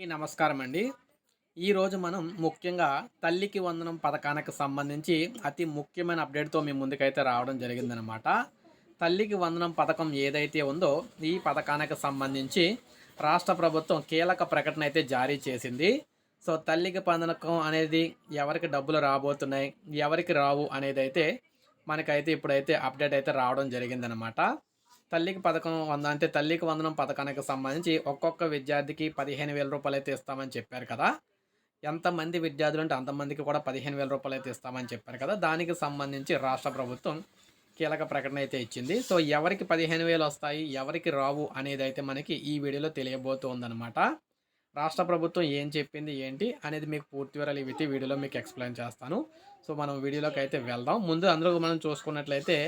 ఈ నమస్కారం అండి ఈరోజు మనం ముఖ్యంగా తల్లికి వందనం పథకానికి సంబంధించి అతి ముఖ్యమైన అప్డేట్తో మీ ముందుకైతే రావడం జరిగిందనమాట తల్లికి వందనం పథకం ఏదైతే ఉందో ఈ పథకానికి సంబంధించి రాష్ట్ర ప్రభుత్వం కీలక ప్రకటన అయితే జారీ చేసింది. సో తల్లికి పథకం అనేది ఎవరికి డబ్బులు రాబోతున్నాయి ఎవరికి రావు అనేది అయితే మనకైతే ఇప్పుడైతే అప్డేట్ అయితే రావడం జరిగిందనమాట తల్లికి పథకం వంద అంటే తల్లికి వందనం పథకానికి సంబంధించి ఒక్కొక్క విద్యార్థికి పదిహేను వేల రూపాయలు అయితే ఇస్తామని చెప్పారు కదా. ఎంతమంది విద్యార్థులు అంటే అంతమందికి కూడా పదిహేను వేల రూపాయలు అయితే ఇస్తామని చెప్పారు కదా. దానికి సంబంధించి రాష్ట్ర ప్రభుత్వం కీలక ప్రకటన అయితే ఇచ్చింది. సో ఎవరికి పదిహేను వేలు వస్తాయి ఎవరికి రావు అనేది అయితే మనకి ఈ వీడియోలో తెలియబోతుందన్నమాట. రాష్ట్ర ప్రభుత్వం ఏం చెప్పింది ఏంటి అనేది మీకు పూర్తి వివరాలు ఇవి వీడియోలో మీకు ఎక్స్ప్లెయిన్ చేస్తాను. సో మనం వీడియోలోకి అయితే వెళ్దాం. ముందు అందులో మనం చూసుకున్నట్లయితే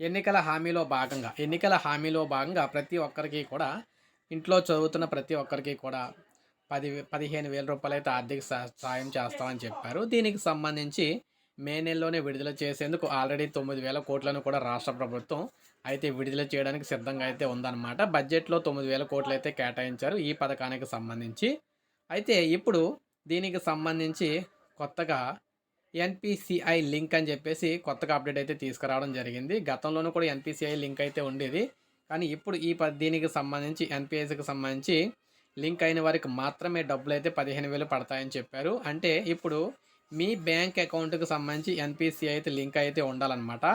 ఎన్నికల హామీలో భాగంగా ఎన్నికల హామీలో భాగంగా ప్రతి ఒక్కరికి కూడా ఇంట్లో చదువుతున్న ప్రతి ఒక్కరికి కూడా పది పదిహేను వేల రూపాయలు అయితే ఆర్థిక సా- సాయం చేస్తామని చెప్పారు. దీనికి సంబంధించి మే నెలలోనే విడుదల చేసేందుకు ఆల్రెడీ తొమ్మిది వేల కోట్లను కూడా రాష్ట్ర ప్రభుత్వం అయితే విడుదల చేయడానికి సిద్ధంగా అయితే ఉందన్నమాట. బడ్జెట్లో తొమ్మిది వేల కోట్లు అయితే కేటాయించారు ఈ పథకానికి సంబంధించి. అయితే ఇప్పుడు దీనికి సంబంధించి కొత్తగా ఎన్పిసిఐ లింక్ అని చెప్పేసి కొత్తగా అప్డేట్ అయితే తీసుకురావడం జరిగింది. గతంలోనూ కూడా ఎన్పిసిఐ లింక్ అయితే ఉండేది. కానీ ఇప్పుడు ఈ ప దీనికి సంబంధించి ఎన్పిఎస్కి సంబంధించి లింక్ అయిన వారికి మాత్రమే డబ్బులు అయితే పదిహేను వేలు పడతాయని చెప్పారు. అంటే ఇప్పుడు మీ బ్యాంక్ అకౌంట్కి సంబంధించి ఎన్పిసిఐ అయితే లింక్ అయితే ఉండాలన్నమాట.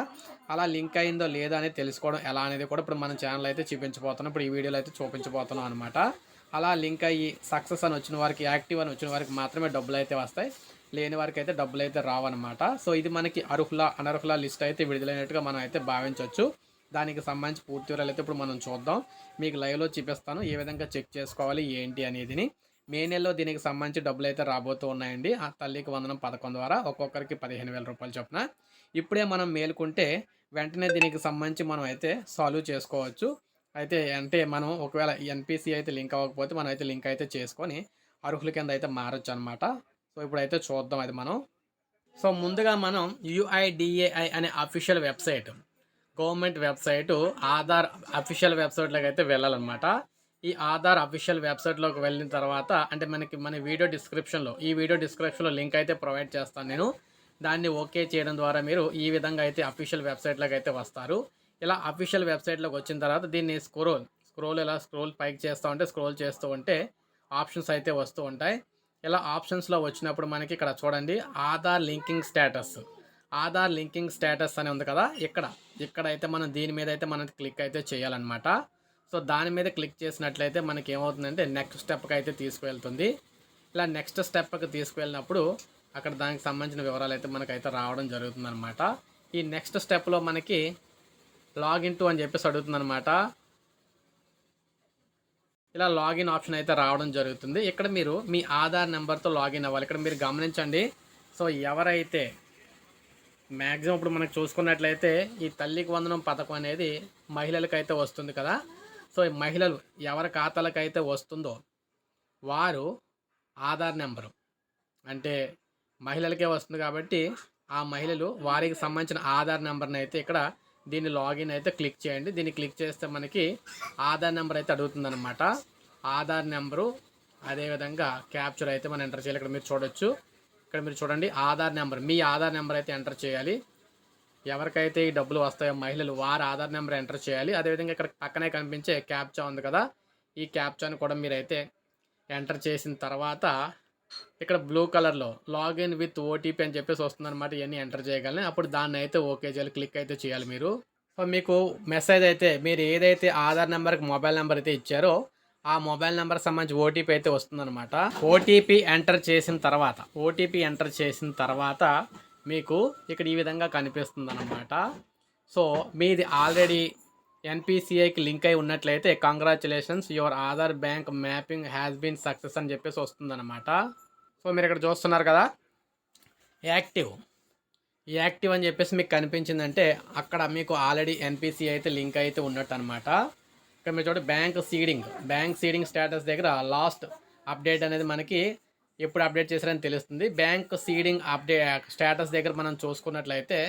అలా లింక్ అయిందో లేదా అనేది తెలుసుకోవడం ఎలా అనేది కూడా ఇప్పుడు మన ఛానల్ అయితే చూపించబోతున్నాం. ఇప్పుడు ఈ వీడియోలో అయితే చూపించబోతున్నాం అనమాట అలా లింక్ అయ్యి సక్సెస్ అని వచ్చిన వారికి యాక్టివ్ అని వచ్చిన వారికి మాత్రమే డబ్బులు అయితే వస్తాయి. లేని వారికి అయితే డబ్బులు అయితే రావన్నమాట. సో ఇది మనకి అర్హుల అనర్హుల లిస్ట్ అయితే విడుదలైనట్టుగా మనం అయితే భావించవచ్చు దానికి సంబంధించి పూర్తి వివరాలు అయితే ఇప్పుడు మనం చూద్దాం. మీకు లైవ్లో చూపిస్తాను ఏ విధంగా చెక్ చేసుకోవాలి ఏంటి అనేదిని. మే నెలలో దీనికి సంబంధించి డబ్బులు అయితే రాబోతూ ఉన్నాయండి. ఆ తల్లికి వందనం పథకం ద్వారా ఒక్కొక్కరికి పదిహేను వేల రూపాయలు చొప్పున. ఇప్పుడే మనం మేలుకుంటే వెంటనే దీనికి సంబంధించి మనం అయితే సాల్వ్ చేసుకోవచ్చు. అయితే అంటే మనం ఒకవేళ ఎన్పిసి అయితే లింక్ అవ్వకపోతే మనం అయితే లింక్ అయితే చేసుకొని అర్హుల కింద అయితే మారచ్చు అనమాట సో ఇప్పుడైతే చూద్దాం అది మనం. సో ముందుగా మనం యుఐడిఏఐ అనే official website government website Aadhaar official వెబ్సైట్లోకి అయితే వెళ్ళాలన్నమాట. ఈ ఆధార్ అఫీషియల్ వెబ్సైట్లోకి వెళ్ళిన తర్వాత అంటే మనకి మన వీడియో డిస్క్రిప్షన్లో ఈ వీడియో డిస్క్రిప్షన్లో లింక్ అయితే ప్రొవైడ్ చేస్తాను నేను. దాన్ని ఓకే చేయడం ద్వారా మీరు ఈ విధంగా అయితే అఫీషియల్ వెబ్సైట్లోకి అయితే వస్తారు. ఇలా అఫీషియల్ వెబ్సైట్లోకి వచ్చిన తర్వాత దీన్ని స్క్రోల్ స్క్రోల్ ఇలా స్క్రోల్ పైకి చేస్తూ ఉంటే స్క్రోల్ చేస్తూ ఉంటే ఆప్షన్స్ అయితే వస్తూ ఉంటాయి. ఇలా ఆప్షన్స్లో వచ్చినప్పుడు మనకి ఇక్కడ చూడండి Aadhaar linking status. Aadhaar linking status అని ఉంది కదా ఇక్కడ. ఇక్కడ అయితే మనం దీని మీద అయితే మనం క్లిక్ అయితే చేయాలన్నమాట. సో దాని మీద క్లిక్ చేసినట్లయితే మనకి ఏమవుతుందంటే నెక్స్ట్ స్టెప్కి అయితే తీసుకువెళ్తుంది. ఇలా నెక్స్ట్ స్టెప్కి తీసుకువెళ్ళినప్పుడు అక్కడ దానికి సంబంధించిన వివరాలు అయితే మనకైతే రావడం జరుగుతుందన్నమాట. ఈ నెక్స్ట్ స్టెప్లో మనకి లాగిన్ టు అని చెప్పేసి అడుగుతుందన్నమాట. ఇలా లాగిన్ ఆప్షన్ అయితే రావడం జరుగుతుంది. ఇక్కడ మీరు మీ ఆధార్ నెంబర్తో లాగిన్ అవ్వాలి. ఇక్కడ మీరు గమనించండి. సో ఎవరైతే మ్యాక్సిమం ఇప్పుడు మనకు చూసుకున్నట్లయితే ఈ తల్లికి వందనం పథకం అనేది మహిళలకైతే వస్తుంది కదా. సో ఈ మహిళలు ఎవరి ఖాతాలకైతే వస్తుందో వారు ఆధార్ నెంబరు. అంటే మహిళలకే వస్తుంది కాబట్టి ఆ మహిళలు వారికి సంబంధించిన ఆధార్ నెంబర్ని అయితే ఇక్కడ దీన్ని లాగిన్ అయితే క్లిక్ చేయండి. దీన్ని క్లిక్ చేస్తే మనకి ఆధార్ నెంబర్ అయితే అడుగుతుందన్నమాట. ఆధార్ నెంబరు అదేవిధంగా క్యాప్చర్ అయితే మనం ఎంటర్ చేయాలి. ఇక్కడ మీరు చూడొచ్చు. ఇక్కడ మీరు చూడండి ఆధార్ నెంబర్. మీ ఆధార్ నెంబర్ అయితే ఎంటర్ చేయాలి. ఎవరికైతే ఈ డబ్బులు వస్తాయో మహిళలు వారి ఆధార్ నెంబర్ ఎంటర్ చేయాలి. అదేవిధంగా ఇక్కడ పక్కనే కనిపించే క్యాప్చా ఉంది కదా. ఈ క్యాప్చాను కూడా మీరైతే ఎంటర్ చేసిన తర్వాత ఇక్కడ బ్లూ కలర్లో లాగిన్ విత్ ఓటీపీ అని చెప్పేసి వస్తుందన్నమాట ఇవన్నీ ఎంటర్ చేయగలని. అప్పుడు దాన్ని అయితే ఓకే చేయాలి క్లిక్ అయితే చేయాలి మీరు. సో మీకు మెసేజ్ అయితే మీరు ఏదైతే ఆధార్ నెంబర్కి మొబైల్ నెంబర్ అయితే ఇచ్చారో ఆ మొబైల్ నెంబర్ సంబంధించి ఓటీపీ అయితే వస్తుందన్నమాట. ఓటీపీ ఎంటర్ చేసిన తర్వాత ఓటీపీ ఎంటర్ చేసిన తర్వాత మీకు ఇక్కడ ఈ విధంగా కనిపిస్తుంది అనమాట సో మీది ఆల్రెడీ ఎన్పిసిఐకి లింక్ అయి ఉన్నట్లయితే congratulations your Aadhaar bank mapping has been success అని చెప్పేసి వస్తుందన్నమాట. సో మీరు ఇక్కడ చూస్తున్నారు కదా? యాక్టివ్. ఈ యాక్టివ్ అని చెప్పేసి మీకు కనిపించిందంటే అక్కడ మీకు ఆల్రెడీ ఎన్పిసి అయితే లింక్ అయితే ఉన్నట్టు అనమాట ఇక్కడ మీరు చూడండి bank seeding. Bank seeding status దగ్గర లాస్ట్ అప్డేట్ అనేది మనకి ఎప్పుడు అప్డేట్ చేశారని తెలుస్తుంది. బ్యాంక్ సీడింగ్ అప్డేట్ స్టేటస్ దగ్గర మనం చూసుకున్నట్లయితే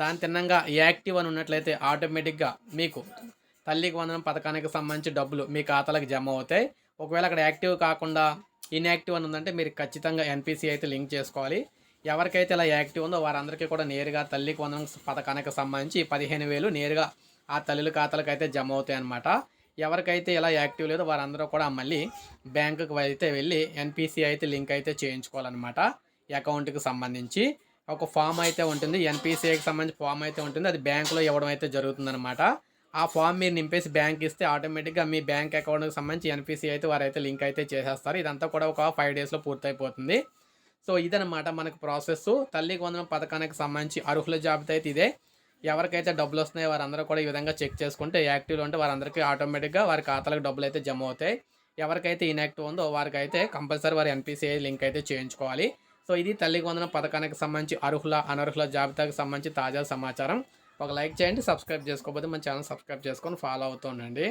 దాని తిన్నంగా యాక్టివ్ అని ఉన్నట్లయితే ఆటోమేటిక్గా మీకు తల్లికి వందనం పథకానికి సంబంధించి డబ్బులు మీ ఖాతాలకు జమ అవుతాయి. ఒకవేళ అక్కడ యాక్టివ్ కాకుండా ఇన్యాక్టివ్ అని ఉందంటే మీరు ఖచ్చితంగా ఎన్పిసి అయితే లింక్ చేసుకోవాలి. ఎవరికైతే ఇలా యాక్టివ్ ఉందో వారందరికీ కూడా నేరుగా తల్లికి వందనం పథకానికి సంబంధించి పదిహేను వేలు నేరుగా ఆ తల్లుల ఖాతాలకు అయితే జమ అవుతాయి అన్నమాట. ఎవరికైతే ఇలా యాక్టివ్ లేదో వారందరూ కూడా మళ్ళీ బ్యాంకుకి అయితే వెళ్ళి ఎన్పిసి అయితే లింక్ అయితే చేయించుకోవాలన్నమాట. అకౌంట్కి సంబంధించి ఒక ఫామ్ అయితే ఉంటుంది. ఎన్పిసిఐకి సంబంధించి ఫామ్ అయితే ఉంటుంది. అది బ్యాంకులో ఇవ్వడం అయితే జరుగుతుందన్నమాట. ఆ ఫామ్ మీరు నింపేసి బ్యాంక్ ఇస్తే ఆటోమేటిక్గా మీ బ్యాంక్ అకౌంట్కి సంబంధించి ఎన్పిసి అయితే వారైతే లింక్ అయితే చేసేస్తారు. ఇదంతా కూడా ఒక ఫైవ్ డేస్లో పూర్తయిపోతుంది. సో ఇదనమాట మనకు ప్రాసెస్ తల్లికి వందనం పథకానికి సంబంధించి అర్హుల జాబితా అయితే ఇదే. ఎవరికైతే డబ్బులు వస్తున్నాయో వారందరూ కూడా ఈ విధంగా చెక్ చేసుకుంటే యాక్టివ్లో ఉంటే వారందరికీ ఆటోమేటిక్గా వారి ఖాతాలకు డబ్బులు అయితే జమ అవుతాయి. ఎవరికైతే ఇన్యాక్టివ్ ఉందో వారికి అయితే కంపల్సరీ వారి ఎన్పిసిఐ లింక్ అయితే చేయించుకోవాలి. సో ఇది తల్లికి వందన పథకానికి సంబంధించి అర్హుల అనర్హుల జాబితాకి సంబంధించి తాజా సమాచారం. ఒక లైక్ చేయండి సబ్స్క్రైబ్ చేసుకోకపోతే మన ఛానల్ సబ్స్క్రైబ్ చేసుకొని ఫాలో అవుతూ ఉండండి.